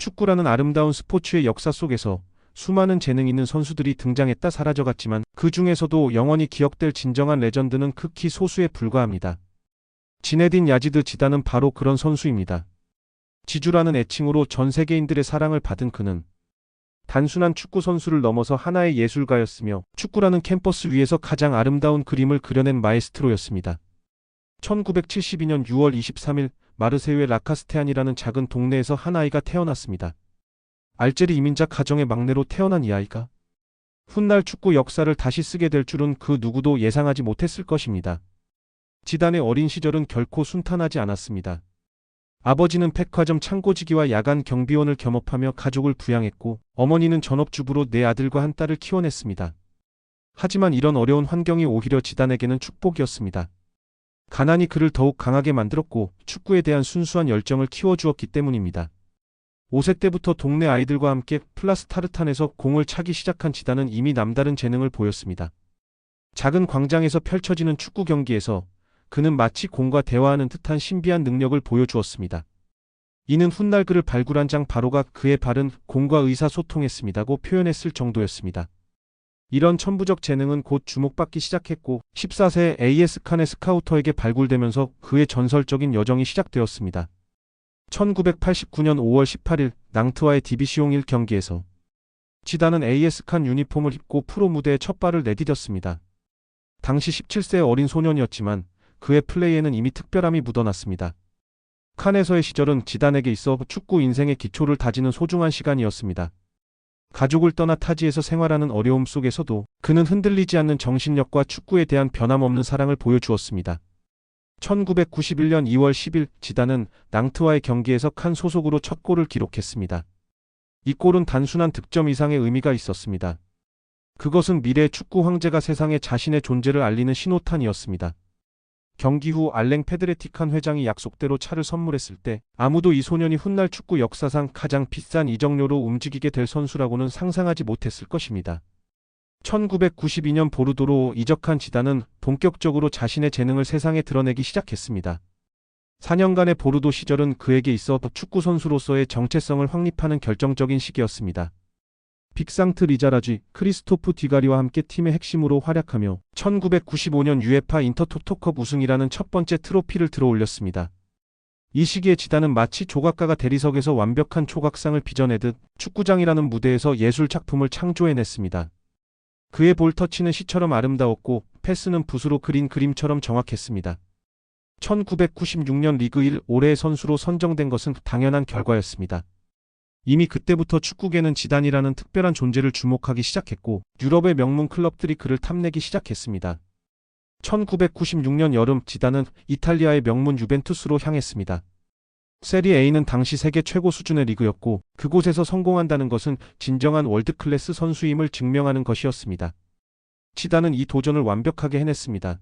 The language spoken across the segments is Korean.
축구라는 아름다운 스포츠의 역사 속에서 수많은 재능 있는 선수들이 등장했다 사라져갔지만 그 중에서도 영원히 기억될 진정한 레전드는 극히 소수에 불과합니다. 지네딘 야지드 지단은 바로 그런 선수입니다. 지주라는 애칭으로 전 세계인들의 사랑을 받은 그는 단순한 축구 선수를 넘어서 하나의 예술가였으며 축구라는 캠퍼스 위에서 가장 아름다운 그림을 그려낸 마에스트로였습니다. 1972년 6월 23일 마르세유의 라카스테안이라는 작은 동네에서 한 아이가 태어났습니다. 알제리 이민자 가정의 막내로 태어난 이 아이가 훗날 축구 역사를 다시 쓰게 될 줄은 그 누구도 예상하지 못했을 것입니다. 지단의 어린 시절은 결코 순탄하지 않았습니다. 아버지는 백화점 창고지기와 야간 경비원을 겸업하며 가족을 부양했고 어머니는 전업주부로 네 아들과 한 딸을 키워냈습니다. 하지만 이런 어려운 환경이 오히려 지단에게는 축복이었습니다. 가난이 그를 더욱 강하게 만들었고 축구에 대한 순수한 열정을 키워주었기 때문입니다. 5세 때부터 동네 아이들과 함께 플라스타르탄에서 공을 차기 시작한 지단은 이미 남다른 재능을 보였습니다. 작은 광장에서 펼쳐지는 축구 경기에서 그는 마치 공과 대화하는 듯한 신비한 능력을 보여주었습니다. 이는 훗날 그를 발굴한 장 바로가 그의 발은 공과 의사소통했습니다고 표현했을 정도였습니다. 이런 천부적 재능은 곧 주목받기 시작했고 14세 AS 칸의 스카우터에게 발굴되면서 그의 전설적인 여정이 시작되었습니다. 1989년 5월 18일 낭트와의 디비시옹 1 경기에서 지단은 AS 칸 유니폼을 입고 프로 무대에 첫 발을 내디뎠습니다. 당시 17세 어린 소년이었지만 그의 플레이에는 이미 특별함이 묻어났습니다. 칸에서의 시절은 지단에게 있어 축구 인생의 기초를 다지는 소중한 시간이었습니다. 가족을 떠나 타지에서 생활하는 어려움 속에서도 그는 흔들리지 않는 정신력과 축구에 대한 변함없는 사랑을 보여주었습니다. 1991년 2월 10일 지단은 낭트와의 경기에서 칸 소속으로 첫 골을 기록했습니다. 이 골은 단순한 득점 이상의 의미가 있었습니다. 그것은 미래 축구 황제가 세상에 자신의 존재를 알리는 신호탄이었습니다. 경기 후 알랭 페드레티칸 회장이 약속대로 차를 선물했을 때 아무도 이 소년이 훗날 축구 역사상 가장 비싼 이적료로 움직이게 될 선수라고는 상상하지 못했을 것입니다. 1992년 보르도로 이적한 지단은 본격적으로 자신의 재능을 세상에 드러내기 시작했습니다. 4년간의 보르도 시절은 그에게 있어 축구 선수로서의 정체성을 확립하는 결정적인 시기였습니다. 빅상트 리자라쥐, 크리스토프 디가리와 함께 팀의 핵심으로 활약하며 1995년 유에파 인터토토컵 우승이라는 첫 번째 트로피를 들어올렸습니다. 이 시기에 지단은 마치 조각가가 대리석에서 완벽한 초각상을 빚어내듯 축구장이라는 무대에서 예술 작품을 창조해냈습니다. 그의 볼터치는 시처럼 아름다웠고 패스는 붓으로 그린 그림처럼 정확했습니다. 1996년 리그 1 올해의 선수로 선정된 것은 당연한 결과였습니다. 이미 그때부터 축구계는 지단이라는 특별한 존재를 주목하기 시작했고 유럽의 명문 클럽들이 그를 탐내기 시작했습니다. 1996년 여름 지단은 이탈리아의 명문 유벤투스로 향했습니다. 세리 A는 당시 세계 최고 수준의 리그였고 그곳에서 성공한다는 것은 진정한 월드클래스 선수임을 증명하는 것이었습니다. 지단은 이 도전을 완벽하게 해냈습니다.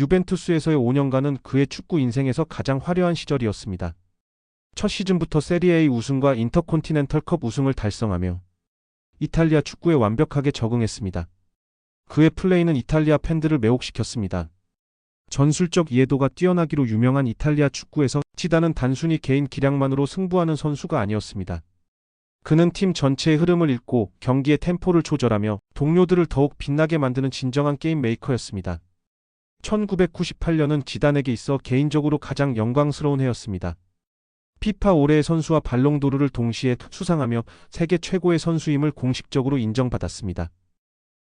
유벤투스에서의 5년간은 그의 축구 인생에서 가장 화려한 시절이었습니다. 첫 시즌부터 세리에의 우승과 인터콘티넨털컵 우승을 달성하며 이탈리아 축구에 완벽하게 적응했습니다. 그의 플레이는 이탈리아 팬들을 매혹시켰습니다. 전술적 이해도가 뛰어나기로 유명한 이탈리아 축구에서 지단은 단순히 개인 기량만으로 승부하는 선수가 아니었습니다. 그는 팀 전체의 흐름을 읽고 경기의 템포를 조절하며 동료들을 더욱 빛나게 만드는 진정한 게임 메이커였습니다. 1998년은 지단에게 있어 개인적으로 가장 영광스러운 해였습니다. 피파 올해의 선수와 발롱도르를 동시에 수상하며 세계 최고의 선수임을 공식적으로 인정받았습니다.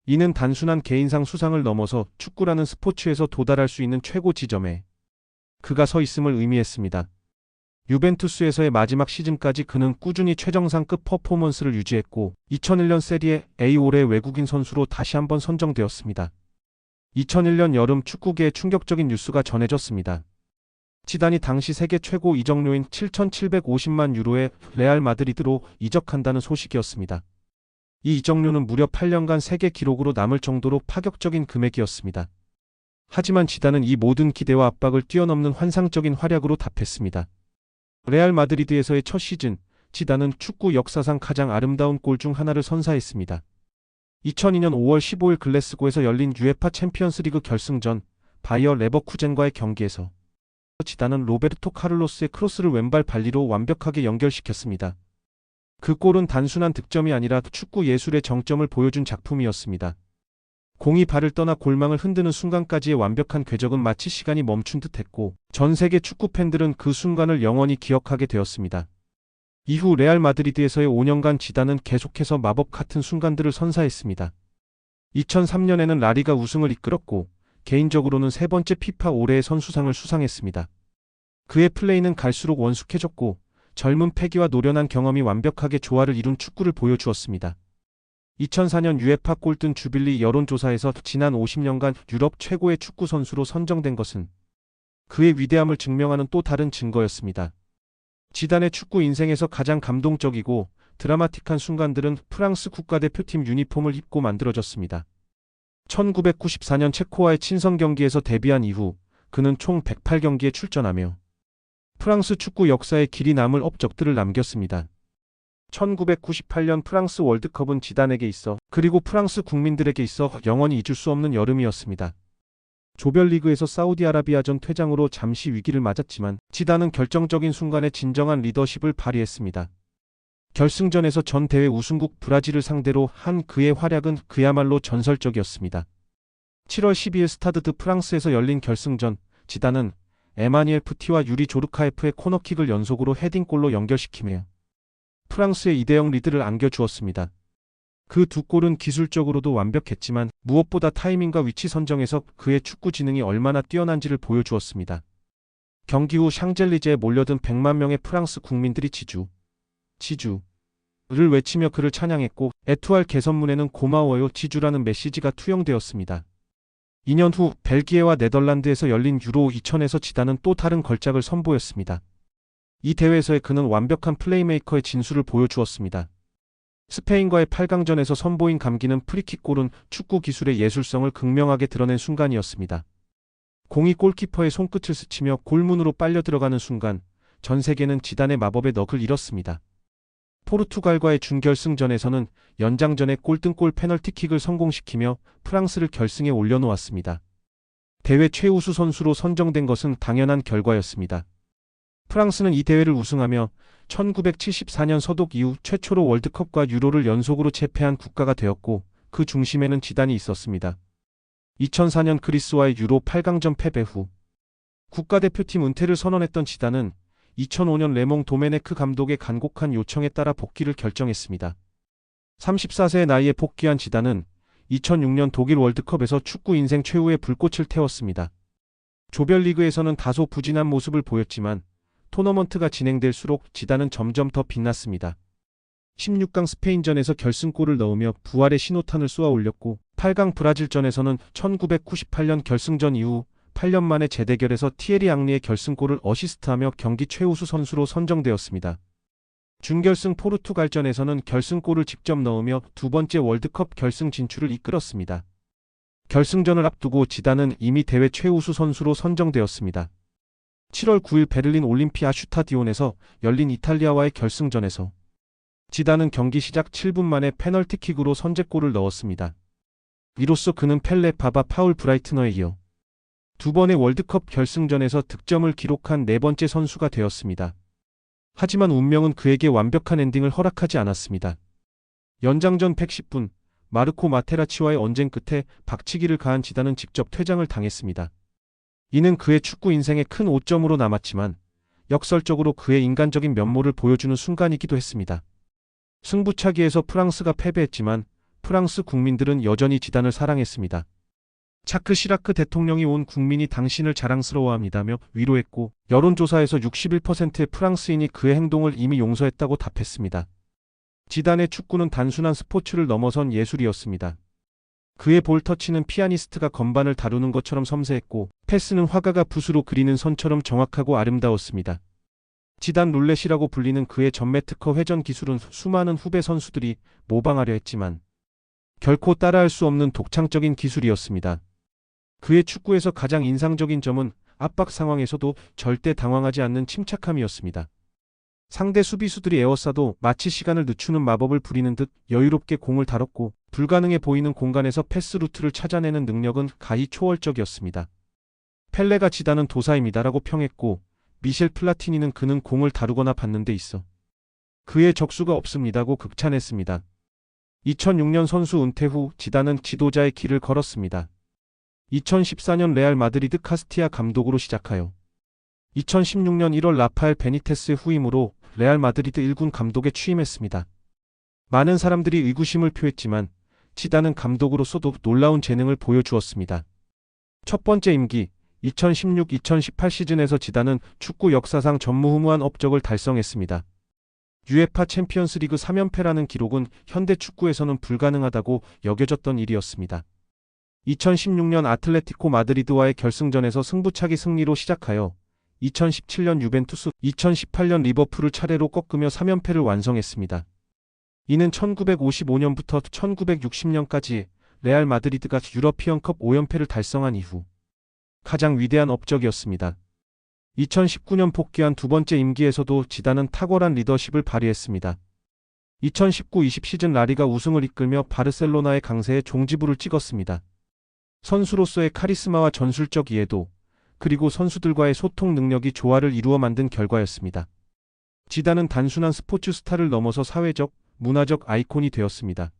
이는 단순한 개인상 수상을 넘어서 축구라는 스포츠에서 도달할 수 있는 최고 지점에 그가 서 있음을 의미했습니다. 유벤투스에서의 마지막 시즌까지 그는 꾸준히 최정상급 퍼포먼스를 유지했고 2001년 세리에 A 올해 외국인 선수로 다시 한번 선정되었습니다. 2001년 여름 축구계에 충격적인 뉴스가 전해졌습니다. 지단이 당시 세계 최고 이적료인 7,750만 유로의 레알 마드리드로 이적한다는 소식이었습니다. 이 이적료는 무려 8년간 세계 기록으로 남을 정도로 파격적인 금액이었습니다. 하지만 지단은 이 모든 기대와 압박을 뛰어넘는 환상적인 활약으로 답했습니다. 레알 마드리드에서의 첫 시즌, 지단은 축구 역사상 가장 아름다운 골 중 하나를 선사했습니다. 2002년 5월 15일 글래스고에서 열린 유에파 챔피언스 리그 결승전 바이어 레버쿠젠과의 경기에서 지단은 로베르토 카를로스의 크로스를 왼발 발리로 완벽하게 연결시켰습니다. 그 골은 단순한 득점이 아니라 축구 예술의 정점을 보여준 작품이었습니다. 공이 발을 떠나 골망을 흔드는 순간까지의 완벽한 궤적은 마치 시간이 멈춘 듯 했고 전 세계 축구 팬들은 그 순간을 영원히 기억하게 되었습니다. 이후 레알 마드리드에서의 5년간 지단은 계속해서 마법 같은 순간들을 선사했습니다. 2003년에는 라리가 우승을 이끌었고 개인적으로는 세 번째 피파 올해의 선수상을 수상했습니다. 그의 플레이는 갈수록 원숙해졌고 젊은 패기와 노련한 경험이 완벽하게 조화를 이룬 축구를 보여주었습니다. 2004년 유에파 꼴등 주빌리 여론조사에서 지난 50년간 유럽 최고의 축구 선수로 선정된 것은 그의 위대함을 증명하는 또 다른 증거였습니다. 지단의 축구 인생에서 가장 감동적이고 드라마틱한 순간들은 프랑스 국가대표팀 유니폼을 입고 만들어졌습니다. 1994년 체코와의 친선 경기에서 데뷔한 이후 그는 총 108경기에 출전하며 프랑스 축구 역사에 길이 남을 업적들을 남겼습니다. 1998년 프랑스 월드컵은 지단에게 있어 그리고 프랑스 국민들에게 있어 영원히 잊을 수 없는 여름이었습니다. 조별리그에서 사우디아라비아전 퇴장으로 잠시 위기를 맞았지만 지단은 결정적인 순간에 진정한 리더십을 발휘했습니다. 결승전에서 전 대회 우승국 브라질을 상대로 한 그의 활약은 그야말로 전설적이었습니다. 7월 12일 스타드 드 프랑스에서 열린 결승전 지단은 에마니엘 푸티와 유리 조르카에프의 코너킥을 연속으로 헤딩골로 연결시키며 프랑스의 2대0 리드를 안겨주었습니다. 그 두 골은 기술적으로도 완벽했지만 무엇보다 타이밍과 위치 선정에서 그의 축구 지능이 얼마나 뛰어난지를 보여주었습니다. 경기 후 샹젤리제에 몰려든 100만 명의 프랑스 국민들이 지주, 지주 를 외치며 그를 찬양했고 에투알 개선문에는 고마워요 지주라는 메시지가 투영되었습니다. 2년 후 벨기에와 네덜란드에서 열린 유로 2000에서 지단은 또 다른 걸작을 선보였습니다. 이 대회에서의 그는 완벽한 플레이메이커의 진수를 보여주었습니다. 스페인과의 8강전에서 선보인 감기는 프리킥골은 축구 기술의 예술성을 극명하게 드러낸 순간이었습니다. 공이 골키퍼의 손끝을 스치며 골문으로 빨려 들어가는 순간 전 세계는 지단의 마법의 넋을 잃었습니다. 포르투갈과의 준결승전에서는 연장전에 꼴등골 페널티킥을 성공시키며 프랑스를 결승에 올려놓았습니다. 대회 최우수 선수로 선정된 것은 당연한 결과였습니다. 프랑스는 이 대회를 우승하며 1974년 서독 이후 최초로 월드컵과 유로를 연속으로 채패한 국가가 되었고 그 중심에는 지단이 있었습니다. 2004년 그리스와의 유로 8강전 패배 후 국가대표팀 은퇴를 선언했던 지단은 2005년 레몽 도메네크 감독의 간곡한 요청에 따라 복귀를 결정했습니다. 34세의 나이에 복귀한 지단은 2006년 독일 월드컵에서 축구 인생 최후의 불꽃을 태웠습니다. 조별리그에서는 다소 부진한 모습을 보였지만 토너먼트가 진행될수록 지단은 점점 더 빛났습니다. 16강 스페인전에서 결승골을 넣으며 부활의 신호탄을 쏘아 올렸고 8강 브라질전에서는 1998년 결승전 이후 8년 만에 재대결에서 티에리 앙리의 결승골을 어시스트하며 경기 최우수 선수로 선정되었습니다. 준결승 포르투갈전에서는 결승골을 직접 넣으며 두 번째 월드컵 결승 진출을 이끌었습니다. 결승전을 앞두고 지단은 이미 대회 최우수 선수로 선정되었습니다. 7월 9일 베를린 올림피아 슈타디온에서 열린 이탈리아와의 결승전에서 지단은 경기 시작 7분 만에 페널티킥으로 선제골을 넣었습니다. 이로써 그는 펠레 바바 파울 브라이트너에 이어 두 번의 월드컵 결승전에서 득점을 기록한 네 번째 선수가 되었습니다. 하지만 운명은 그에게 완벽한 엔딩을 허락하지 않았습니다. 연장전 110분 마르코 마테라치와의 언쟁 끝에 박치기를 가한 지단은 직접 퇴장을 당했습니다. 이는 그의 축구 인생의 큰 오점으로 남았지만 역설적으로 그의 인간적인 면모를 보여주는 순간이기도 했습니다. 승부차기에서 프랑스가 패배했지만 프랑스 국민들은 여전히 지단을 사랑했습니다. 차크 시라크 대통령이 온 국민이 당신을 자랑스러워합니다며 위로했고 여론조사에서 61%의 프랑스인이 그의 행동을 이미 용서했다고 답했습니다. 지단의 축구는 단순한 스포츠를 넘어선 예술이었습니다. 그의 볼 터치는 피아니스트가 건반을 다루는 것처럼 섬세했고 패스는 화가가 붓으로 그리는 선처럼 정확하고 아름다웠습니다. 지단 룰렛이라고 불리는 그의 전매 특허 회전 기술은 수많은 후배 선수들이 모방하려 했지만 결코 따라할 수 없는 독창적인 기술이었습니다. 그의 축구에서 가장 인상적인 점은 압박 상황에서도 절대 당황하지 않는 침착함이었습니다. 상대 수비수들이 에워싸도 마치 시간을 늦추는 마법을 부리는 듯 여유롭게 공을 다뤘고 불가능해 보이는 공간에서 패스 루트를 찾아내는 능력은 가히 초월적이었습니다. 펠레가 지다는 도사입니다라고 평했고 미셸 플라티니는 그는 공을 다루거나 받는 데 있어 그의 적수가 없습니다고 극찬했습니다. 2006년 선수 은퇴 후 지단은 지도자의 길을 걸었습니다. 2014년 레알 마드리드 카스티아 감독으로 시작하여 2016년 1월 라파엘 베니테스의 후임으로 레알 마드리드 1군 감독에 취임했습니다. 많은 사람들이 의구심을 표했지만 지단은 감독으로서도 놀라운 재능을 보여주었습니다. 첫 번째 임기 2016-2018 시즌에서 지단은 축구 역사상 전무후무한 업적을 달성했습니다. 유에파 챔피언스 리그 3연패라는 기록은 현대 축구에서는 불가능하다고 여겨졌던 일이었습니다. 2016년 아틀레티코 마드리드와의 결승전에서 승부차기 승리로 시작하여 2017년 유벤투스, 2018년 리버풀을 차례로 꺾으며 3연패를 완성했습니다. 이는 1955년부터 1960년까지 레알 마드리드가 유러피언컵 5연패를 달성한 이후 가장 위대한 업적이었습니다. 2019년 복귀한 두 번째 임기에서도 지단은 탁월한 리더십을 발휘했습니다. 2019-20 시즌 라리가 우승을 이끌며 바르셀로나의 강세에 종지부를 찍었습니다. 선수로서의 카리스마와 전술적 이해도 그리고 선수들과의 소통 능력이 조화를 이루어 만든 결과였습니다. 지단은 단순한 스포츠 스타를 넘어서 사회적, 문화적 아이콘이 되었습니다.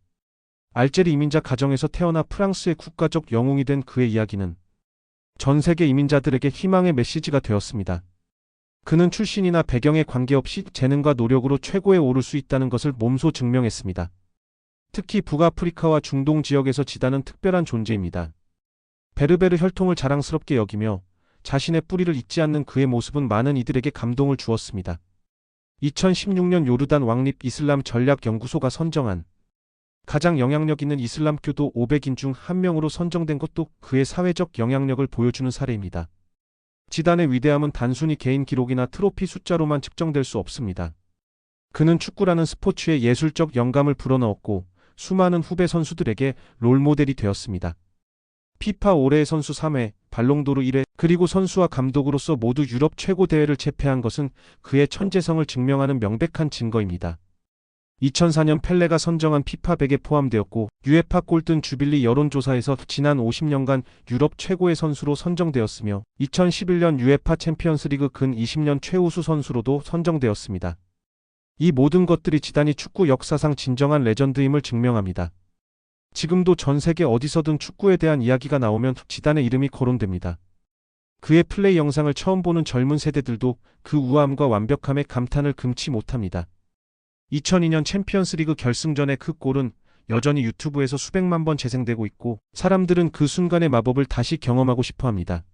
알제리 이민자 가정에서 태어나 프랑스의 국가적 영웅이 된 그의 이야기는 전 세계 이민자들에게 희망의 메시지가 되었습니다. 그는 출신이나 배경에 관계없이 재능과 노력으로 최고에 오를 수 있다는 것을 몸소 증명했습니다. 특히 북아프리카와 중동 지역에서 지단은 특별한 존재입니다. 베르베르 혈통을 자랑스럽게 여기며 자신의 뿌리를 잊지 않는 그의 모습은 많은 이들에게 감동을 주었습니다. 2016년 요르단 왕립 이슬람 전략 연구소가 선정한 가장 영향력 있는 이슬람교도 500인 중 한 명으로 선정된 것도 그의 사회적 영향력을 보여주는 사례입니다. 지단의 위대함은 단순히 개인 기록이나 트로피 숫자로만 측정될 수 없습니다. 그는 축구라는 스포츠에 예술적 영감을 불어넣었고 수많은 후배 선수들에게 롤모델이 되었습니다. 피파 올해의 선수 3회, 발롱도르 1회, 그리고 선수와 감독으로서 모두 유럽 최고 대회를 제패한 것은 그의 천재성을 증명하는 명백한 증거입니다. 2004년 펠레가 선정한 피파 100에 포함되었고 유에파 꼴등 주빌리 여론조사에서 지난 50년간 유럽 최고의 선수로 선정되었으며 2011년 유에파 챔피언스리그 근 20년 최우수 선수로도 선정되었습니다. 이 모든 것들이 지단이 축구 역사상 진정한 레전드임을 증명합니다. 지금도 전 세계 어디서든 축구에 대한 이야기가 나오면 지단의 이름이 거론됩니다. 그의 플레이 영상을 처음 보는 젊은 세대들도 그 우아함과 완벽함에 감탄을 금치 못합니다. 2002년 챔피언스리그 결승전의 그 골은 여전히 유튜브에서 수백만 번 재생되고 있고 사람들은 그 순간의 마법을 다시 경험하고 싶어 합니다.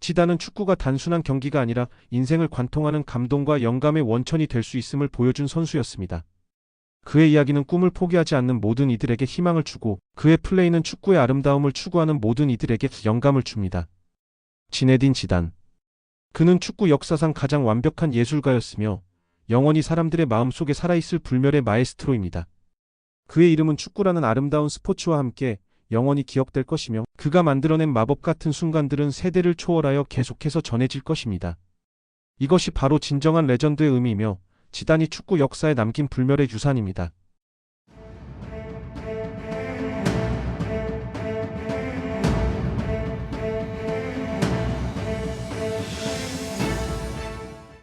지단은 축구가 단순한 경기가 아니라 인생을 관통하는 감동과 영감의 원천이 될 수 있음을 보여준 선수였습니다. 그의 이야기는 꿈을 포기하지 않는 모든 이들에게 희망을 주고 그의 플레이는 축구의 아름다움을 추구하는 모든 이들에게 영감을 줍니다. 지네딘 지단 그는 축구 역사상 가장 완벽한 예술가였으며 영원히 사람들의 마음속에 살아있을 불멸의 마에스트로입니다. 그의 이름은 축구라는 아름다운 스포츠와 함께 영원히 기억될 것이며 그가 만들어낸 마법 같은 순간들은 세대를 초월하여 계속해서 전해질 것입니다. 이것이 바로 진정한 레전드의 의미이며 지단이 축구 역사에 남긴 불멸의 유산입니다.